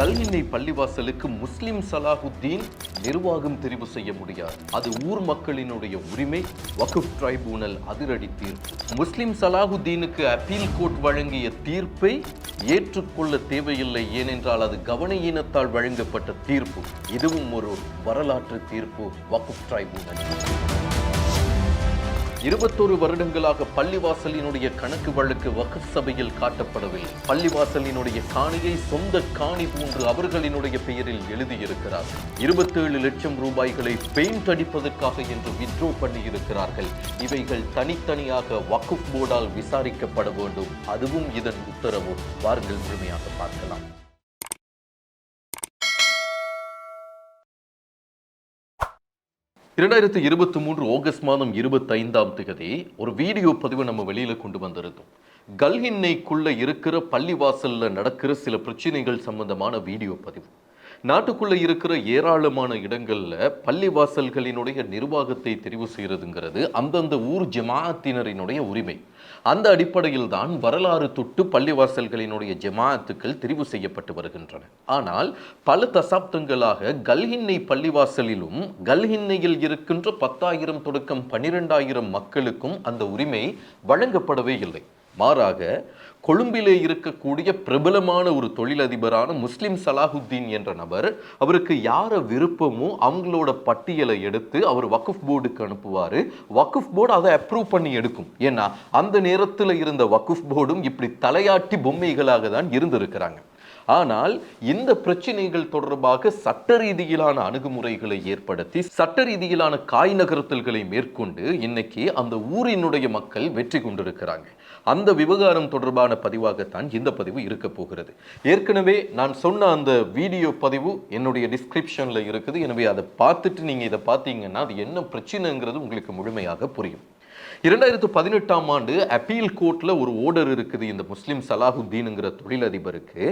கல்வினை பள்ளிவாசலுக்கு முஸ்லிம் சலாஹுத்தீன் நிர்வாகம் தெரிவு செய்ய முடியாது. அது ஊர் மக்களினுடைய உரிமை. வகுப் ட்ரைபூனல் அதிரடி தீர்ப்பு. முஸ்லிம் சலாஹுத்தீனுக்கு அப்பீல் கோர்ட் வழங்கிய தீர்ப்பை ஏற்றுக்கொள்ள தேவையில்லை. ஏனென்றால் அது கவன ஈனத்தால் வழங்கப்பட்ட தீர்ப்பு. இதுவும் ஒரு வரலாற்று தீர்ப்பு. வகுப் ட்ரைபூனல். இருபத்தோரு வருடங்களாக பள்ளிவாசலினுடைய கணக்கு வழக்கு வக்ஃப் சபையில் காட்டப்படவில்லை. பள்ளிவாசலினுடைய காணியை சொந்த காணி போன்று அவர்களினுடைய பெயரில் எழுதியிருக்கிறார். இருபத்தேழு லட்சம் ரூபாய்களை பெயிண்ட் அடிப்பதற்காக என்று வித்ரோ பண்ணியிருக்கிறார்கள். இவைகள் தனித்தனியாக வகுப் போர்டால் விசாரிக்கப்பட வேண்டும். அதுவும் இதன் உத்தரவு. வாருங்கள் முழுமையாக பார்க்கலாம். இரண்டாயிரத்தி இருபத்தி மூன்று ஆகஸ்ட் மாதம் இருபத்தைந்தாம் தேதி ஒரு வீடியோ பதிவு நம்ம வெளியில் கொண்டு வந்திருந்தோம். கல்ஹின்னைக்குள்ள இருக்கிற பள்ளிவாசலில் நடக்கிற சில பிரச்சனைகள் சம்பந்தமான வீடியோ பதிவு. நாட்டுக்குள்ளே இருக்கிற ஏராளமான இடங்களில் பள்ளிவாசல்களினுடைய நிர்வாகத்தை தெரிவு செய்கிறதுங்கிறது அந்தந்த ஊர் ஜமாத்தினரினுடைய உரிமை. அந்த அடிப்படையில் தான் வரலாறு தொட்டு பள்ளிவாசல்களினுடைய ஜமாத்துக்கள் தெரிவு செய்யப்பட்டு வருகின்றன. ஆனால் பல தசாப்தங்களாக கல்ஹின்னை பள்ளிவாசலிலும் கல்ஹின்னையில் இருக்கின்ற பத்தாயிரம் தொடக்கம் பன்னிரெண்டாயிரம் மக்களுக்கும் அந்த உரிமை வழங்கப்படவே இல்லை. மாறாக கொழும்பிலே இருக்கக்கூடிய பிரபலமான ஒரு தொழிலதிபரான முஸ்லிம் சலாஹுத்தீன் என்ற நபர் அவருக்கு யார விருப்பமோ அவங்களோட பட்டியலை எடுத்து அவர் வக்குஃப் போர்டுக்கு அனுப்புவார். வக்குஃப் போர்டு அதை அப்ரூவ் பண்ணி எடுக்கும். ஏன்னா அந்த நேரத்தில் இருந்த வக்குஃப் போர்டும் இப்படி தலையாட்டி பொம்மைகளாக தான் இருந்திருக்கிறாங்க. ஆனால் இந்த பிரச்சனைகள் தொடர்பாக சட்ட ரீதியிலான அணுகுமுறைகளை ஏற்படுத்தி சட்ட ரீதியிலான காய் நகர்த்தல்களை மேற்கொண்டு இன்னைக்கு அந்த ஊரினுடைய மக்கள் வெற்றி கொண்டிருக்கிறாங்க. அந்த விவகாரம் தொடர்பான பதிவாகத்தான் இந்த பதிவு இருக்க போகிறது. ஏற்கனவே நான் சொன்ன அந்த வீடியோ பதிவு என்னுடைய டிஸ்கிரிப்ஷனில் இருக்குது. எனவே அதை பார்த்துட்டு நீங்கள் இதை பார்த்தீங்கன்னா அது என்ன பிரச்சனைங்கிறது உங்களுக்கு முழுமையாக புரியும். இரண்டாயிரத்து பதினெட்டாம் ஆண்டு அப்பீல் கோர்ட்டில் ஒரு ஓர்டர் இருக்குது. இந்த முஸ்லீம் சலாஹுத்தீனுங்கிற தொழிலதிபருக்கு.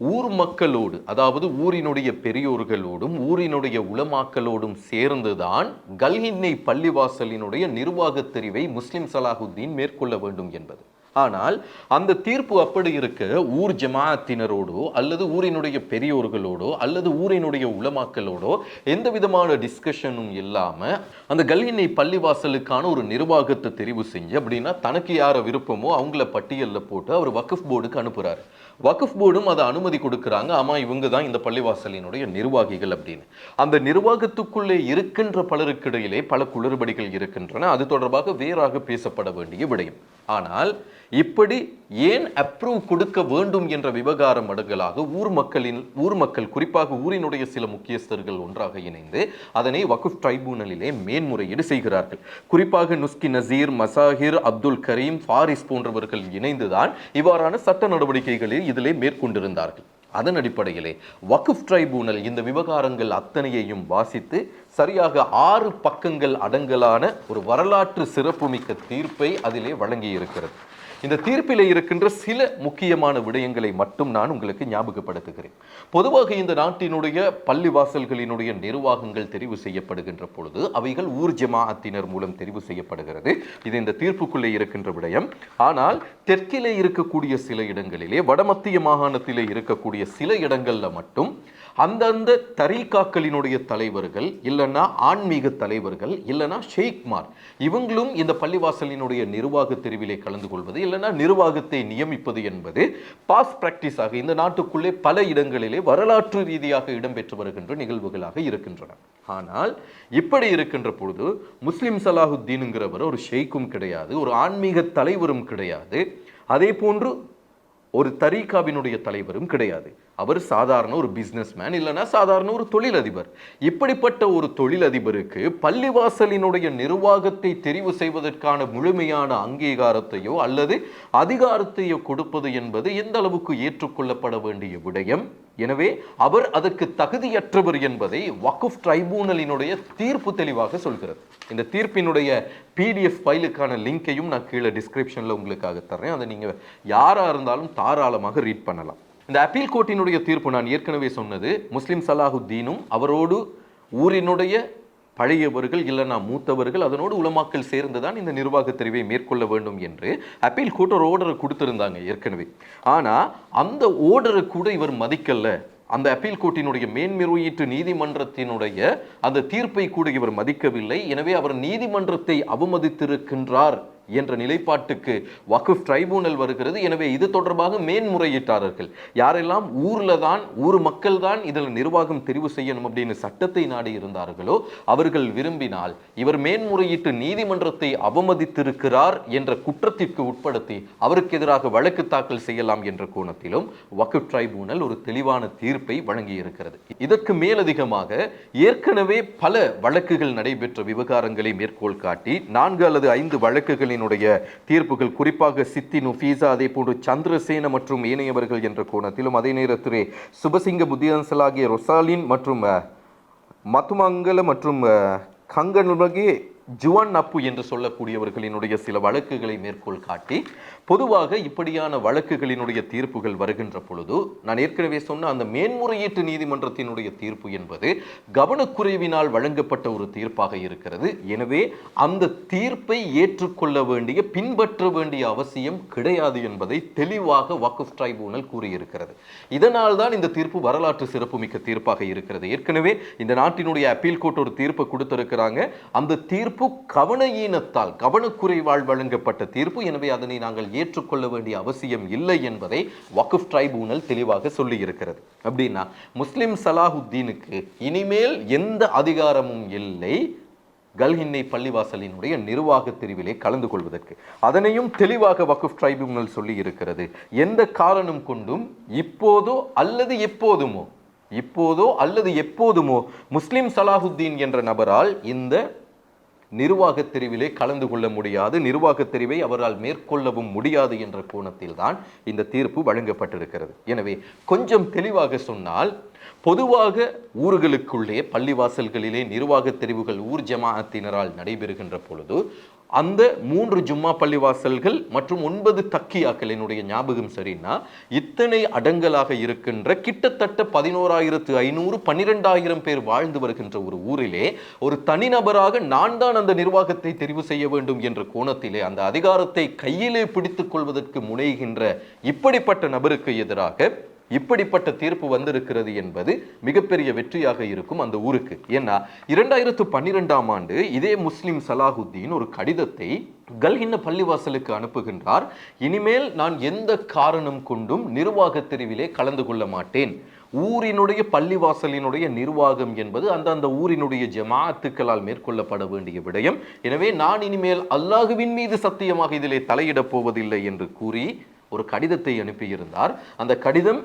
ஊர் மக்களோடு அதாவது ஊரினுடைய பெரியோர்களோடும் ஊரினுடைய உளமாக்களோடும் சேர்ந்துதான் கல்ஹின்னை பள்ளிவாசலினுடைய நிர்வாகத் தெரிவை முஸ்லிம் சலாஹுத்தீன் மேற்கொள்ள வேண்டும் என்பது. ஆனால் அந்த தீர்ப்பு அப்படி இருக்க ஊர் ஜமாஅத்தினரோடோ அல்லது ஊரினுடைய பெரியோர்களோடோ அல்லது ஊரினுடைய உளமாக்களோடோ எந்த விதமான டிஸ்கஷனும் இல்லாமல் அந்த கல்ஹின்னை பள்ளிவாசலுக்கான ஒரு நிர்வாகத்தை தெரிவு செஞ்சு அப்படின்னா தனக்கு யார விருப்பமோ அவங்கள பட்டியலில் போட்டு அவர் வக்ஃப் போர்டுக்கு அனுப்புகிறாரு வக்ஃப் போர்டும் அதை அனுமதி கொடுக்குறாங்க. ஆமா இவங்க தான் இந்த பள்ளிவாசலினுடைய நிர்வாகிகள் அப்படின்னு. அந்த நிர்வாகத்துக்குள்ளே இருக்கின்ற பலருக்கிடையிலே பல குளறுபடிகள் இருக்கின்றன. அது தொடர்பாக வேறாக பேசப்பட வேண்டிய விடயம். ஆனால் இப்படி ஏன் அப்ரூவ் கொடுக்க வேண்டும் என்ற விவகாரம் அடங்கலாக ஊர் மக்களின் ஊர் மக்கள் குறிப்பாக ஊரினுடைய சில முக்கியஸ்தர்கள் ஒன்றாக இணைந்து அதனை வகுப் ட்ரைபூனலிலே மேன்முறையீடு செய்கிறார்கள். குறிப்பாக நுஸ்கி நசீர் மசாஹிர் அப்துல் கரீம் ஃபாரிஸ் போன்றவர்கள் இணைந்துதான் இவ்வாறான சட்ட நடவடிக்கைகளில் இதிலே மேற்கொண்டிருந்தார்கள். அதன் அடிப்படையிலே வகுப் ட்ரைபூனல் இந்த விவகாரங்கள் அத்தனையையும் வாசித்து சரியாக ஆறு பக்கங்கள் அடங்கலான ஒரு வரலாற்று சிறப்புமிக்க தீர்ப்பை அதிலே வழங்கி இருக்கிறது இந்த தீர்ப்பிலே இருக்கின்ற சில முக்கியமான விடயங்களை மட்டும் நான் உங்களுக்கு ஞாபகப்படுத்துகிறேன். பொதுவாக இந்த நாட்டினுடைய பள்ளிவாசல்களினுடைய நிர்வாகங்கள் தெரிவு செய்யப்படுகின்ற பொழுது அவைகள் ஊர் ஜமாஅத்தினர் மூலம் தெரிவு செய்யப்படுகிறது. இது இந்த தீர்ப்புக்குள்ளே இருக்கின்ற விடயம். ஆனால் தெற்கிலே இருக்கக்கூடிய சில இடங்களிலே வடமத்திய மாகாணத்திலே இருக்கக்கூடிய சில இடங்களில் மட்டும் அந்தந்த தரீகாக்களினுடைய தலைவர்கள் இல்லைன்னா ஆன்மீக தலைவர்கள் இல்லைன்னா ஷேக்மார் இவங்களும் இந்த பள்ளிவாசலினுடைய நிர்வாக தெரிவிலே கலந்து கொள்வது இல்லைன்னா நிர்வாகத்தை நியமிப்பது என்பது பாஸ் பிராக்டிஸாக இந்த நாட்டுக்குள்ளே பல இடங்களிலே வரலாற்று ரீதியாக இடம்பெற்று வருகின்ற நிகழ்வுகளாக இருக்கின்றன. ஆனால் இப்படி இருக்கின்ற பொழுது முஸ்லிம் சலாஹுத்தீனுங்கிறவர் ஒரு ஷேக்கும் கிடையாது ஒரு ஆன்மீக தலைவரும் கிடையாது அதே போன்று ஒரு தரீகாவினுடைய தலைவரும் கிடையாது. அவர் சாதாரண ஒரு பிஸ்னஸ் மேன் இல்லைன்னா சாதாரண ஒரு தொழிலதிபர். இப்படிப்பட்ட ஒரு தொழிலதிபருக்கு பள்ளிவாசலினுடைய நிர்வாகத்தை தெரிவு செய்வதற்கான முழுமையான அங்கீகாரத்தையோ அல்லது அதிகாரத்தையோ கொடுப்பது என்பது எந்த அளவுக்கு ஏற்றுக்கொள்ளப்பட வேண்டிய விடயம்? எனவே அவர் அதற்கு தகுதியற்றவர் என்பதை வக்குஃப் ட்ரைபூனலினுடைய தீர்ப்பு தெளிவாக சொல்கிறது. இந்த தீர்ப்பினுடைய பிடிஎஃப் ஃபைலுக்கான லிங்கையும் நான் கீழே டிஸ்கிரிப்ஷனில் உங்களுக்காக தர்றேன் அதை நீங்கள் யாராக இருந்தாலும் தாராளமாக ரீட் பண்ணலாம். இந்த அப்பீல் கோர்ட்டினுடைய தீர்ப்பு நான் ஏற்கனவே சொன்னது. முஸ்லிம் சலாஹுத்தீனும் அவரோடு ஊரினுடைய பழையவர்கள் இல்லைனா மூத்தவர்கள் அதனோடு உலமாக்கள் சேர்ந்து தான் இந்த நிர்வாக தெரிவை மேற்கொள்ள வேண்டும் என்று அப்பீல் கோர்ட் ஒரு ஓர்டரை கொடுத்துருந்தாங்க ஏற்கனவே. ஆனால் அந்த ஓர்டரை கூட இவர் மதிக்கல. அந்த அப்பீல் கோர்ட்டினுடைய மேன்முறையீட்டு நீதிமன்றத்தினுடைய அந்த தீர்ப்பை கூட இவர் மதிக்கவில்லை. எனவே அவர் நீதிமன்றத்தை அவமதித்திருக்கின்றார். என்ற நிலைப்பாட்டுக்கு வகுப் ட்ரைபூனல் வருகிறது. எனவே இது தொடர்பாக மேன்முறையீட்டாளர்கள். யாரெல்லாம் ஊர்ல தான் ஊர் மக்கள் தான் இதில் நிர்வாகம் தெரிவு செய்யணும் அப்படின்னு சட்டத்தை நாடி இருந்தார்களோ அவர்கள் விரும்பினால் இவர் மேன்முறையீட்டு நீதிமன்றத்தை அவமதித்திருக்கிறார் என்ற குற்றத்திற்கு உட்படுத்தி அவருக்கு எதிராக வழக்கு தாக்கல் செய்யலாம் என்ற கோணத்திலும் வகுப் ட்ரைபூனல் ஒரு தெளிவான தீர்ப்பை வழங்கி இருக்கிறது இதற்கு மேலதிகமாக ஏற்கனவே பல வழக்குகள் நடைபெற்ற விவகாரங்களை மேற்கோள் காட்டி நான்கு அல்லது ஐந்து வழக்குகளின் வழக்குகளினுடைய தீர்ப்புகள் குறிப்பாக சித்தி நுஃபீசா அதே போன்று சந்திரசேன மற்றும் ஏனையவர்கள் என்ற கோணத்திலும் அதே நேரத்திலே சுபசிங்க புத்தியன்சலாகிய ரொசாலின் மற்றும் மத்துமங்கல மற்றும் கங்கனுலகே ஜுவன் அப்பு என்று சொல்லக்கூடியவர்களினுடைய சில வழக்குகளை மேற்கோள் காட்டி பொதுவாக இப்படியான வழக்குகளினுடைய தீர்ப்புகள் வருகின்ற பொழுது நான் ஏற்கனவே சொன்ன அந்த மேன்முறையீட்டு நீதிமன்றத்தினுடைய தீர்ப்பு என்பது கவனக்குறைவினால் வழங்கப்பட்ட ஒரு தீர்ப்பாக இருக்கிறது. எனவே அந்த தீர்ப்பை ஏற்றுக்கொள்ள வேண்டிய பின்பற்ற வேண்டிய அவசியம் கிடையாது என்பதை தெளிவாக வக்குஃப் ட்ரைபூனல் கூறியிருக்கிறது. இதனால் தான் இந்த தீர்ப்பு வரலாற்று சிறப்புமிக்க தீர்ப்பாக இருக்கிறது. ஏற்கனவே இந்த நாட்டினுடைய அப்பீல் கோர்ட் ஒரு தீர்ப்பை கொடுத்திருக்கிறாங்க. அந்த தீர்ப்பு கவன ஈனத்தால் கவனக்குறைவால் வழங்கப்பட்ட தீர்ப்பு. எனவே அதனை நாங்கள் ஏற்றுக்கொள்ள வேண்டிய அவசியம் இல்லை என்பதை வக்குஃப் ட்ரைபூனல் தெளிவாக சொல்லி இருக்கிறது அப்படின்னா முஸ்லிம் சலாஹுத்தீனுக்கு இனிமேல் எந்த அதிகாரமும் இல்லை. கல்ஹின்னை பள்ளிவாசலினுடைய நிர்வாக தெரிவிலே கலந்து கொள்வதற்கு. அதனையும் தெளிவாக வக்குஃப் ட்ரைபூனல் சொல்லி இருக்கிறது எந்த காரணம் கொண்டும் இப்போதோ அல்லது எப்போதுமோ இப்போதோ அல்லது எப்போதுமோ முஸ்லிம் சலாஹுத்தீன் என்ற நபரால் இந்த நிர்வாகத் தெரிவிலே கலந்து கொள்ள முடியாது. நிர்வாகத் தெரிவை அவரால் மேற்கொள்ளவும் முடியாது என்ற கோணத்தில் தான் இந்த தீர்ப்பு வழங்கப்பட்டிருக்கிறது. எனவே கொஞ்சம் தெளிவாக சொன்னால் பொதுவாக ஊர்களுக்குள்ளே பள்ளிவாசல்களிலே நிர்வாக தெரிவுகள் ஊர் ஜமாஅத்தினரால் நடைபெறுகின்ற பொழுது அந்த மூன்று ஜும்மா பள்ளிவாசல்கள் மற்றும் ஒன்பது தக்கியாக்கள் என்னுடைய ஞாபகம் சரின்னா இத்தனை அடங்கலாக இருக்கின்ற கிட்டத்தட்ட பதினோராயிரத்து ஐநூறு பன்னிரெண்டாயிரம் பேர் வாழ்ந்து வருகின்ற ஒரு ஊரிலே ஒரு தனிநபராக நான் தான் அந்த நிர்வாகத்தை தெரிவு செய்ய வேண்டும் என்ற கோணத்திலே அந்த அதிகாரத்தை கையிலே பிடித்துக் கொள்வதற்கு முனைகின்ற இப்படிப்பட்ட நபருக்கு எதிராக இப்படிப்பட்ட தீர்ப்பு வந்திருக்கிறது என்பது மிகப்பெரிய வெற்றியாக இருக்கும் அந்த ஊருக்கு. ஏன்னா இரண்டாயிரத்து பன்னிரெண்டாம் ஆண்டு இதே முஸ்லிம் சலாஹுத்தீன் ஒரு கடிதத்தை கல்ஹின்ன பள்ளிவாசலுக்கு அனுப்புகின்றார். இனிமேல் நான் எந்த காரணம் கொண்டும் நிர்வாக தெரிவிலே கலந்து கொள்ள மாட்டேன். ஊரினுடைய பள்ளிவாசலினுடைய நிர்வாகம் என்பது அந்தந்த ஊரினுடைய ஜமாத்துக்களால் மேற்கொள்ளப்பட வேண்டிய விடயம். எனவே நான் இனிமேல் அல்லாஹுவின் மீது சத்தியமாக இதிலே தலையிடப் போவதில்லை என்று கூறி ஒரு கடிதத்தை அனுப்பியிருந்தார். அந்த கடிதம்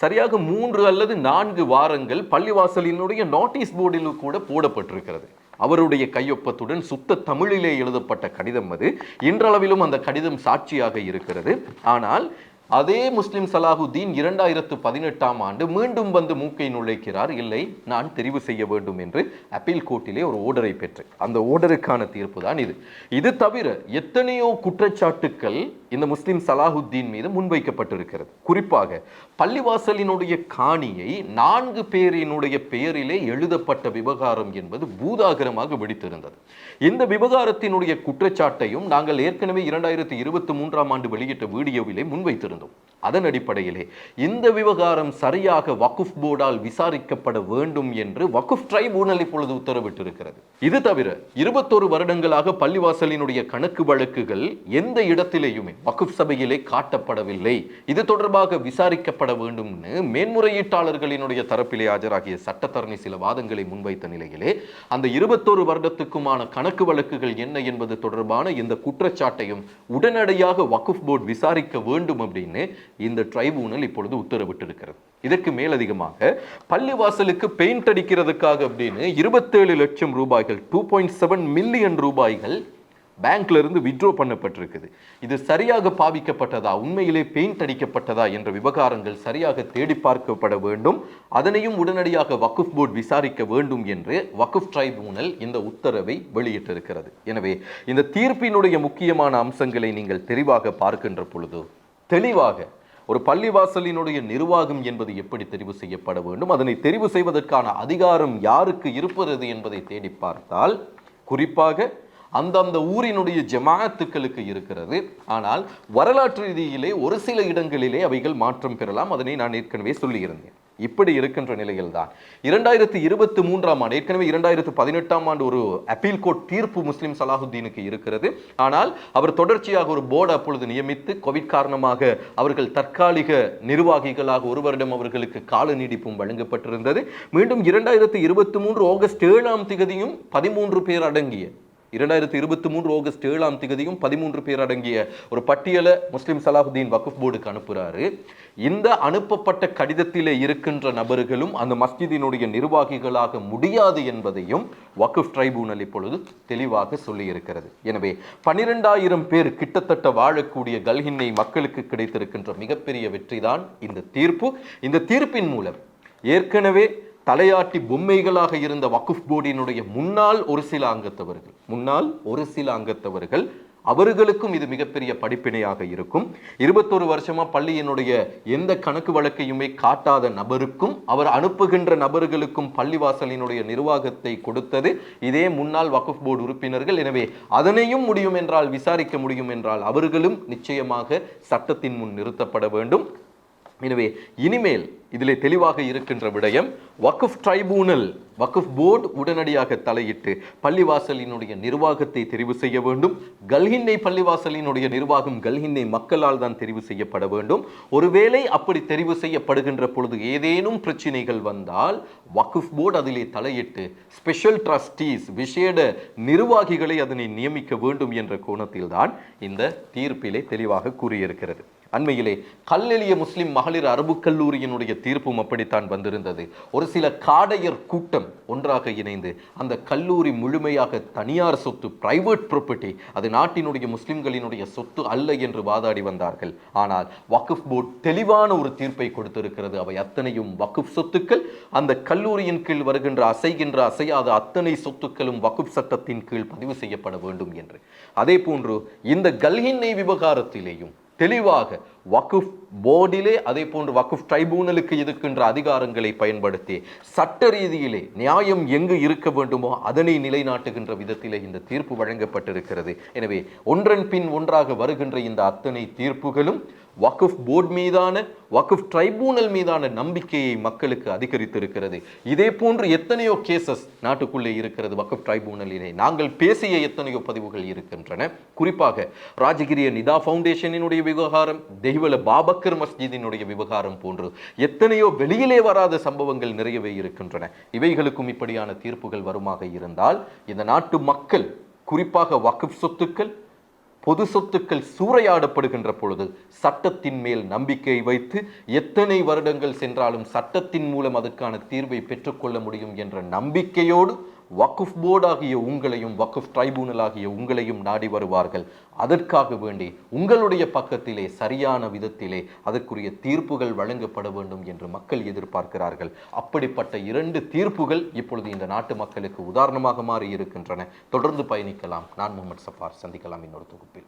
சரியாக மூன்று அல்லது நான்கு வாரங்கள் பள்ளிவாசலினுடைய நோட்டீஸ் போர்டில் கூட போடப்பட்டிருக்கிறது. அவருடைய கையொப்பத்துடன் சுத்த தமிழிலே எழுதப்பட்ட கடிதம் அது. இன்றளவிலும் அந்த கடிதம் சாட்சியாக இருக்கிறது. ஆனால் அதே முஸ்லிம் சலாஹுதீன் இரண்டாயிரத்து பதினெட்டாம் ஆண்டு மீண்டும் வந்து மூக்கை நுழைக்கிறார். இல்லை நான் தெரிவு செய்ய வேண்டும் என்று அப்பீல் கோர்ட்டிலே ஒரு ஓர்டரை பெற்று. அந்த ஓர்டருக்கான தீர்ப்பு தான் இது. இது தவிர எத்தனையோ குற்றச்சாட்டுக்கள் இந்த முஸ்லிம் சலாஹுத்தீன் மீது முன்வைக்கப்பட்டிருக்கிறது. குறிப்பாக பள்ளிவாசலினுடைய காணியை நான்கு பேரினுடைய பெயரிலே எழுதப்பட்ட விவகாரம் என்பது பூதாகரமாக வெடித்திருந்தது. இந்த விவகாரத்தினுடைய குற்றச்சாட்டையும் நாங்கள் ஏற்கனவே இரண்டாயிரத்தி இருபத்தி மூன்றாம் ஆண்டு வெளியிட்ட வீடியோவிலே முன்வைத்திருந்தோம். இருந்தோம் அதன் அடிப்படையிலே இந்த விவகாரம் சரியாக வக்குஃப் போர்டால் விசாரிக்கப்பட வேண்டும் என்று வக்குஃப் ட்ரைபூனல் இப்பொழுது உத்தரவிட்டிருக்கிறது. இது தவிர இருபத்தொரு வருடங்களாக பள்ளிவாசலினுடைய கணக்கு வழக்குகள் எந்த இடத்திலேயுமே வக்குஃப் சபையிலே காட்டப்படவில்லை. இது தொடர்பாக விசாரிக்கப்பட வேண்டும்னு மேன்முறையீட்டாளர்களினுடைய தரப்பிலே ஆஜராகிய சட்டத்தரணி சில வாதங்களை முன்வைத்த நிலையிலே அந்த இருபத்தொரு வருடத்துக்குமான கணக்கு வழக்குகள் என்ன என்பது தொடர்பான இந்த குற்றச்சாட்டையும் உடனடியாக வக்குஃப் போர்டு விசாரிக்க வேண்டும் அப்படின்னு அப்படின்னு இந்த ட்ரைபூனல் இப்பொழுது உத்தரவிட்டிருக்கிறது. இதற்கு மேலதிகமாக பள்ளிவாசலுக்கு பெயிண்ட் அடிக்கிறதுக்காக அப்படின்னு இருபத்தேழு லட்சம் ரூபாய்கள் டூ பாயிண்ட் செவன் மில்லியன் ரூபாய்கள் பேங்க்ல இருந்து வித்ட்ரோ பண்ணப்பட்டிருக்குது. இது சரியாக பாவிக்கப்பட்டதா? உண்மையிலே பெயிண்ட் அடிக்கப்பட்டதா என்ற விவகாரங்கள் சரியாக தேடி பார்க்கப்பட வேண்டும். அதனையும் உடனடியாக வக்குஃப் போர்டு விசாரிக்க வேண்டும் என்று வக்குஃப் ட்ரைபூனல் இந்த உத்தரவை வெளியிட்டிருக்கிறது. எனவே இந்த தீர்ப்பினுடைய முக்கியமான அம்சங்களை நீங்கள் தெளிவாக பார்க்கின்ற பொழுது தெளிவாக ஒரு பள்ளிவாசலினுடைய நிர்வாகம் என்பது எப்படி தெரிவு செய்யப்பட வேண்டும் அதனை தெரிவு செய்வதற்கான அதிகாரம் யாருக்கு இருப்பது என்பதை தேடி பார்த்தால் குறிப்பாக அந்தந்த ஊரினுடைய ஜமாத்துக்களுக்கு இருக்கிறது. ஆனால் வரலாற்று ரீதியிலே ஒரு சில இடங்களிலே அவைகள் மாற்றம் பெறலாம் அதனை நான் ஏற்கனவே சொல்லியிருந்தேன். இப்படி இருக்கின்ற நிலையில்தான். இரண்டாயிரத்தி இருபத்தி மூன்றாம் ஆண்டு ஏற்கனவே இரண்டாயிரத்து பதினெட்டாம் ஆண்டு ஒரு அப்பீல் கோர்ட் தீர்ப்பு முஸ்லிம் சலாஹுத்தீனுக்கு இருக்கிறது ஆனால் அவர் தொடர்ச்சியாக ஒரு போர்டு அப்பொழுது நியமித்து கோவிட் காரணமாக அவர்கள் தற்காலிக நிர்வாகிகளாக ஒரு வருடம் அவர்களுக்கு கால நீடிப்பும் வழங்கப்பட்டிருந்தது. மீண்டும் இரண்டாயிரத்தி இருபத்தி மூன்று ஆகஸ்ட் ஏழாம் திகதியும் பதிமூன்று பேர் அடங்கிய இரண்டாயிரத்தி இருபத்தி மூன்று ஆகஸ்ட் ஏழாம் திகதியும் பதிமூன்று பேர் அடங்கிய ஒரு பட்டியலை முஸ்லிம் சலாஹுதீன் வகுப் போர்டுக்கு அனுப்புகிறாரு இந்த அனுப்பப்பட்ட கடிதத்திலே இருக்கின்ற நபர்களும் அந்த மஸ்ஜிதினுடைய நிர்வாகிகளாக முடியாது என்பதையும் வகுப் ட்ரைபூனல் இப்பொழுது தெளிவாக சொல்லியிருக்கிறது. எனவே பனிரெண்டாயிரம் பேர் கிட்டத்தட்ட வாழக்கூடிய கல்ஹின்னை மக்களுக்கு கிடைத்திருக்கின்ற மிகப்பெரிய வெற்றிதான் இந்த தீர்ப்பு. இந்த தீர்ப்பின் மூலம் ஏற்கனவே தலையாட்டி பொம்மைகளாக இருந்த வக்குஃப் போர்டினுடைய முன்னாள் ஒரு சில அங்கத்தவர்கள் முன்னாள் ஒரு சில அங்கத்தவர்கள் அவர்களுக்கும் இது மிகப்பெரிய படிப்பினையாக இருக்கும். இருபத்தொரு வருஷமா பள்ளியினுடைய எந்த கணக்கு வழக்கையுமே காட்டாத நபருக்கும் அவர் அனுப்புகின்ற நபர்களுக்கும் பள்ளிவாசலினுடைய நிர்வாகத்தை கொடுத்தது இதே முன்னாள் வகுப் போர்டு உறுப்பினர்கள். எனவே அதனையும் முடியும் என்றால் விசாரிக்க முடியும் என்றால் அவர்களும் நிச்சயமாக சட்டத்தின் முன் நிறுத்தப்பட வேண்டும். எனவே இனிமேல் இதிலே தெளிவாக இருக்கின்ற விடயம் வக்குஃப் ட்ரைபூனல் வக்குஃப் போர்டு உடனடியாக தலையிட்டு பள்ளிவாசலினுடைய நிர்வாகத்தை தெரிவு செய்ய வேண்டும். கல்ஹின்னை பள்ளிவாசலினுடைய நிர்வாகம் கல்ஹின்னை மக்களால் தான் தெரிவு செய்யப்பட வேண்டும். ஒருவேளை அப்படி தெரிவு செய்யப்படுகின்ற பொழுது ஏதேனும் பிரச்சனைகள் வந்தால் வக்குஃப் போர்டு அதிலே தலையிட்டு ஸ்பெஷல் ட்ரஸ்டீஸ் விசேட நிர்வாகிகளை அதனை நியமிக்க வேண்டும் என்ற கோணத்தில்தான் இந்த தீர்ப்பிலே தெளிவாக கூறியிருக்கிறது. அண்மையிலே கல்லெளிய முஸ்லிம் மகளிர் அரபு கல்லூரியினுடைய தீர்ப்பும் அப்படித்தான் வந்திருந்தது. ஒரு சில காடையர் கூட்டம் ஒன்றாக இணைந்து அந்த கல்லூரி முழுமையாக தனியார் சொத்து பிரைவேட் ப்ராப்பர்ட்டி அது நாட்டினுடைய முஸ்லிம்களினுடைய சொத்து அல்ல என்று வாதாடி வந்தார்கள். ஆனால் வக்குஃப் போர்டு தெளிவான ஒரு தீர்ப்பை கொடுத்திருக்கிறது. அவை அத்தனையும் வக்குஃப் சொத்துக்கள். அந்த கல்லூரியின் கீழ் வருகின்ற அசைகின்ற அசையாத அத்தனை சொத்துக்களும் வக்குப் சட்டத்தின் கீழ் பதிவு செய்யப்பட வேண்டும் என்று. அதே போன்று இந்த கல்ஹின்னை விவகாரத்திலேயும் தெளிவாக வக்குஃப் போர்டிலே அதே போன்று வக்குஃப் ட்ரைபூனலுக்கு இருக்கின்ற அதிகாரங்களை பயன்படுத்தி சட்ட ரீதியிலே நியாயம் எங்கு இருக்க வேண்டுமோ அதனை நிலைநாட்டுகின்ற விதத்திலே இந்த தீர்ப்பு வழங்கப்பட்டிருக்கிறது. எனவே ஒன்றன் பின் ஒன்றாக வருகின்ற இந்த அத்தனை தீர்ப்புகளும் வக்குஃப் போர்டு மீதான வக்குஃப் ட்ரைபூனல் மீதான நம்பிக்கையை மக்களுக்கு அதிகரித்திருக்கிறது. இதே போன்று எத்தனையோ கேசஸ் நாட்டுக்குள்ளே இருக்கிறது வக்குஃப் ட்ரைபூனலிலே. நாங்கள் பேசிய எத்தனையோ பதிவுகள் இருக்கின்றன. குறிப்பாக ராஜகிரிய நிதா ஃபவுண்டேஷனினுடைய விவகாரம் தெய்வல பாபக்கர் மஸ்ஜிதினுடைய விவகாரம் போன்று எத்தனையோ வெளியிலே வராத சம்பவங்கள் நிறையவே இருக்கின்றன. இவைகளுக்கும் இப்படியான தீர்ப்புகள் வருமாக இருந்தால் இந்த நாட்டு மக்கள் குறிப்பாக வக்குப் சொத்துக்கள் பொது சொத்துக்கள் சூறையாடப்படுகின்ற பொழுது சட்டத்தின் மேல் நம்பிக்கை வைத்து எத்தனை வருடங்கள் சென்றாலும் சட்டத்தின் மூலம் அதற்கான தீர்வை பெற்றுக்கொள்ள முடியும் என்ற நம்பிக்கையோடு வக்குஃப் போர்டு ஆகிய உங்களையும் வக்குஃப் ட்ரைபூனல் ஆகிய உங்களையும் நாடி வருவார்கள். அதற்காக வேண்டி உங்களுடைய பக்கத்திலே சரியான விதத்திலே அதற்குரிய தீர்ப்புகள் வழங்கப்பட வேண்டும் என்று மக்கள் எதிர்பார்க்கிறார்கள். அப்படிப்பட்ட இரண்டு தீர்ப்புகள் இப்பொழுது இந்த நாட்டு மக்களுக்கு உதாரணமாக மாறி இருக்கின்றன தொடர்ந்து பயணிக்கலாம். நான் முகமது சஃபார். சந்திக்கலாம் இன்னொரு தொகுப்பில்.